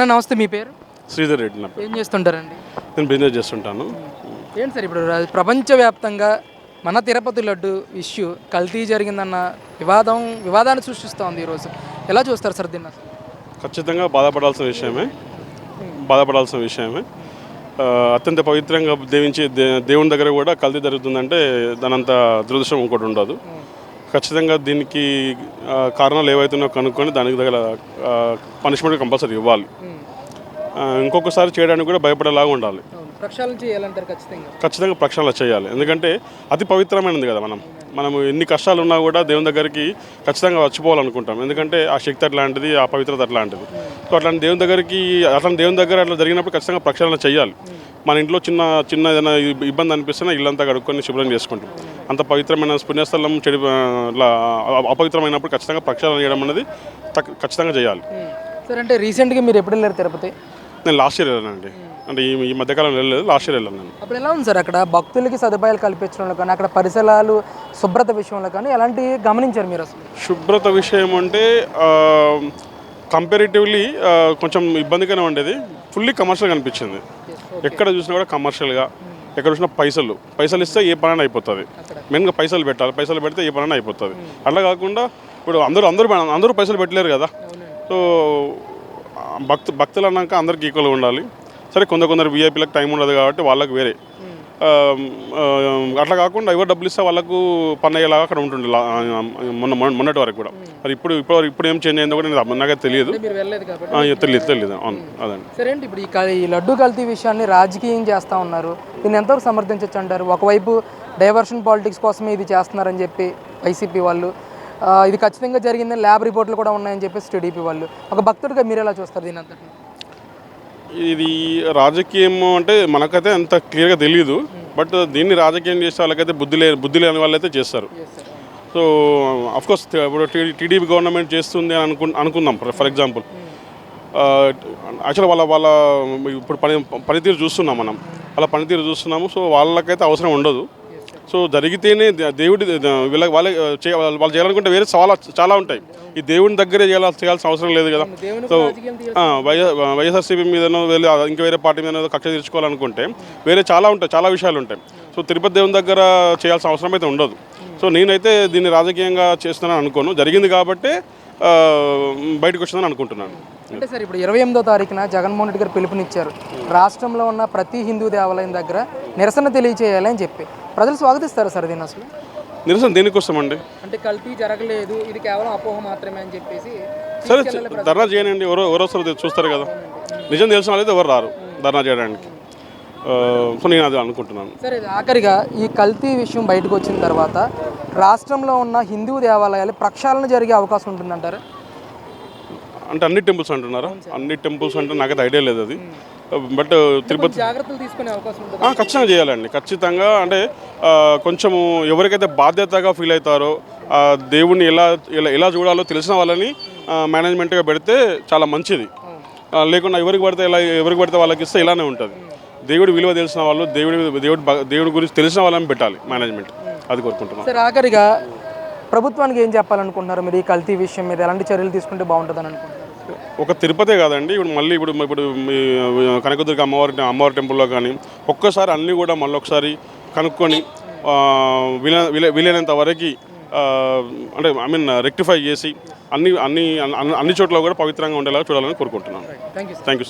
అన్న నమస్తే మీ పేరు? శ్రీధర్ రెడ్డి నా పేరు. ఏం చేస్తుంటారండి? నేను బిజినెస్ చేస్తుంటాను. ఏంటి సార్ ఇప్పుడు రా- ప్రపంచవ్యాప్తంగా మన తిరుపతి లడ్డు ఇష్యూ కల్తీ జరిగిందన్న వివాదం వివాదాన్ని సృష్టిస్తోంది ఈరోజు. ఎలా చూస్తారు సార్ దీన్ని అసలు? ఖచ్చితంగా బాధపడాల్సిన విషయమే. బాధపడాల్సిన విషయమే. ఆ, అత్యంత పవిత్రంగా దేవించి దే- దేవుని దగ్గర కూడా కల్తీ జరుగుతుందంటే దానంత దురదృష్టం ఇంకోటి ఉండదు. ఖచ్చితంగా దీనికి కారణాలు ఏవైతున్నాయో కనుక్కొని దానికి దగ్గర పనిష్మెంట్ కంపల్సరీ ఇవ్వాలి. ఇంకొకసారి చేయడానికి కూడా భయపడేలాగా ఉండాలి. ఖచ్చితంగా. ప్రక్షాళన చేయాలి. ఎందుకంటే అతి పవిత్రమైనది కదా మనం. మనము ఎన్ని కష్టాలు ఉన్నా కూడా దేవుని దగ్గరికి ఖచ్చితంగా వచ్చిపోవాలనుకుంటాం. ఎందుకంటే ఆ శక్తి అట్లాంటిది ఆ పవిత్రత అట్లాంటిది సో అట్లాంటి దేవుని దగ్గరికి అట్లాంటి దేవుని దగ్గర అట్లా జరిగినప్పుడు ఖచ్చితంగా ప్రక్షాళన చేయాలి. మన ఇంట్లో చిన్న చిన్న ఏదైనా ఇబ్- ఇబ్బంది అనిపిస్తున్నా ఇల్లంతా కడుక్కొని శుభ్రం చేసుకుంటాం. అంత పవిత్రమైన పుణ్యస్థలం చెడు అపవిత్రమైనప్పుడు ఖచ్చితంగా ప్రక్షాళన చేయడం అనేది ఖచ్చితంగా చేయాలి. సార్ అంటే రీసెంట్గా మీరు ఎప్పుడు వెళ్ళారు తిరుపతి? నేను లాస్ట్ ఇయర్ వెళ్ళానండి. అంటే ఈ ఈ మధ్యకాలం వెళ్ళలేదు లాస్ట్ ఇయర్ వెళ్ళాను నేను. అప్పుడు ఎలా ఉంది సార్ అక్కడ? భక్తులకి సదుపాయాలు కల్పించడంలో కానీ అక్కడ పరిసరాలు శుభ్రత విషయంలో కానీ ఎలాంటివి గమనించారు మీరు అసలు? శుభ్రత విషయం అంటే కంపారిటివ్లీ కొంచెం ఇబ్బందిగానే ఉండేది. ఫుల్లీ కమర్షియల్ అనిపించింది ఎక్కడ చూసినా కూడా కమర్షియల్గా ఎక్కడ చూసినా పైసలు. పైసలు ఇస్తే ఏ పనైనా అయిపోతుంది. మెయిన్గా పైసలు పెట్టాలి. పైసలు పెడితే ఏ పనైనా అయిపోతుంది. అట్లా కాకుండా ఇప్పుడు అందరూ అందరూ అందరూ పైసలు పెట్టలేరు కదా. సో భక్తు భక్తులు అన్నాక అందరికి ఈక్వల్గా ఉండాలి. సరే కొందరు కొందరు వీఐపీలకు టైం ఉండదు కాబట్టి వాళ్ళకి వేరే. అట్లా కాకుండా ఎవరు డబ్బులు ఇస్తే వాళ్ళకు పని అయ్యేలాగా అక్కడ ఆ, మొన్న మొన్న- మొన్నటి వరకు కూడా. మరి ఇప్పుడు ఇప్పుడు ఇప్పుడు ఏం చేంజ్ అయిందో కూడా నేను నాకైతే తెలియదు. తెలియదు తెలియదు. అవును అదండి. సరే ఇప్పుడు ఈ లడ్డు కల్తీ విషయాన్ని రాజకీయం చేస్తూ ఉన్నారు. దీన్ని ఎంతవరకు సమర్థించవచ్చు అంటారు? ఒకవైపు డైవర్షన్ పాలిటిక్స్ కోసమే ఇది చేస్తున్నారని చెప్పి వైసీపీ వాళ్ళు ఇది ఖచ్చితంగా జరిగిందని ల్యాబ్ రిపోర్ట్లు కూడా ఉన్నాయని చెప్పేసి టీడీపీ వాళ్ళు. ఒక భక్తుడిగా మీరు ఎలా చూస్తారు దీని అంతటిని? ఇది రాజకీయం అంటే మనకైతే అంత క్లియర్గా తెలియదు బట్ దీన్ని రాజకీయం చేసే వాళ్ళకైతే బుద్ధి లే బుద్ధి లేని వాళ్ళైతే చేస్తారు. సో కోర్స్ ఇప్పుడు టీడీపీ గవర్నమెంట్ చేస్తుంది అని అనుకు అనుకుందాం. ఫర్ ఎగ్జాంపుల్ యాక్చువల్ వాళ్ళ వాళ్ళ ఇప్పుడు పని పనితీరు చూస్తున్నాం మనం. వాళ్ళ పనితీరు చూస్తున్నాము. సో వాళ్ళకైతే అవసరం ఉండదు. సో జరిగితేనే దేవుడి వీళ్ళ వాళ్ళ చే వాళ్ళు చేయాలనుకుంటే వేరే చాలా చాలా ఉంటాయి. ఈ దేవుని దగ్గరే చేయాల్సి చేయాల్సిన అవసరం లేదు కదా. సో వైఎస్ వైఎస్ఆర్సీపీ మీదనో వెళ్ళి ఇంకా వేరే పార్టీ మీద కక్ష తీర్చుకోవాలనుకుంటే వేరే చాలా ఉంటాయి చాలా విషయాలు ఉంటాయి. సో తిరుపతి దేవుని దగ్గర చేయాల్సిన అవసరం అయితే ఉండదు. సో నేనైతే దీన్ని రాజకీయంగా చేస్తున్నాను అనుకోను. జరిగింది కాబట్టి బయటకు వచ్చిందని అనుకుంటున్నాను. అంటే సార్ ఇప్పుడు ఇరవై ఎనిమిదో తారీఖున జగన్మోహన్ రెడ్డి గారు పిలుపునిచ్చారు. రాష్ట్రంలో ఉన్న ప్రతి హిందూ దేవాలయం దగ్గర నిరసన తెలియచేయాలి అని చెప్పి. ప్రజలు స్వాగతిస్తారు సార్ దీన్ని అసలు? నిరసన దేనికోసం అండి అంటే కల్తీ జరగలేదు ఇది కేవలం అపోహ మాత్రమే అని చెప్పేసి సరే ధర్నా చేయనండి ఎవరో చూస్తారు కదా. నిజం తెలిసిన వాళ్ళైతే ఎవరు రారు ధర్నా చేయడానికి. సో నేను అది అనుకుంటున్నాను. సరే ఆఖరిగా ఈ కల్తీ విషయం బయటకు వచ్చిన తర్వాత రాష్ట్రంలో ఉన్న హిందూ దేవాలయాలు ప్రక్షాళన జరిగే అవకాశం ఉంటుందంటారు? అంటే అన్ని టెంపుల్స్ అంటున్నారా? అన్ని టెంపుల్స్ అంటే నాకైతే ఐడియా లేదు అది. బట్ తిరుపతి తీసుకునే అవకాశం ఉంటుంది? ఆ, ఖచ్చితంగా చేయాలండి. ఖచ్చితంగా అంటే కొంచెము ఎవరికైతే బాధ్యతగా ఫీల్ అవుతారో దేవుణ్ణి ఎలా ఎలా ఎలా చూడాలో తెలిసిన వాళ్ళని మేనేజ్మెంట్గా పెడితే చాలా మంచిది. లేకుండా ఎవరికి పడితే ఎలా ఎవరికి పడితే వాళ్ళకి ఇస్తే ఇలానే ఉంటుంది. దేవుడి విలువ తెలిసిన వాళ్ళు దేవుడి దేవుడి దేవుడి గురించి తెలిసిన వాళ్ళని పెట్టాలి మేనేజ్మెంట్ అది కోరుకుంటున్నాను సరే ఆఖరిగా ప్రభుత్వానికి ఏం చెప్పాలనుకుంటున్నారు మీరు ఈ కల్తీ విషయం మీద? ఎలాంటి చర్యలు తీసుకుంటే బాగుంటుందని అనుకుంటున్నారు? ఒక తిరుపతే కాదండి. ఇప్పుడు మళ్ళీ ఇప్పుడు ఇప్పుడు కనకదుర్గ అమ్మవారి అమ్మవారి టెంపుల్లో కానీ ఒక్కసారి అన్నీ కూడా మళ్ళీ ఒకసారి కనుక్కొని వీల వీల- వీలైనంత వరకు అంటే ఐ మీన్ రెక్టిఫై చేసి అన్ని అన్ని అన్ని- చోట్ల కూడా పవిత్రంగా ఉండేలాగా చూడాలని కోరుకుంటున్నాను. Thank you you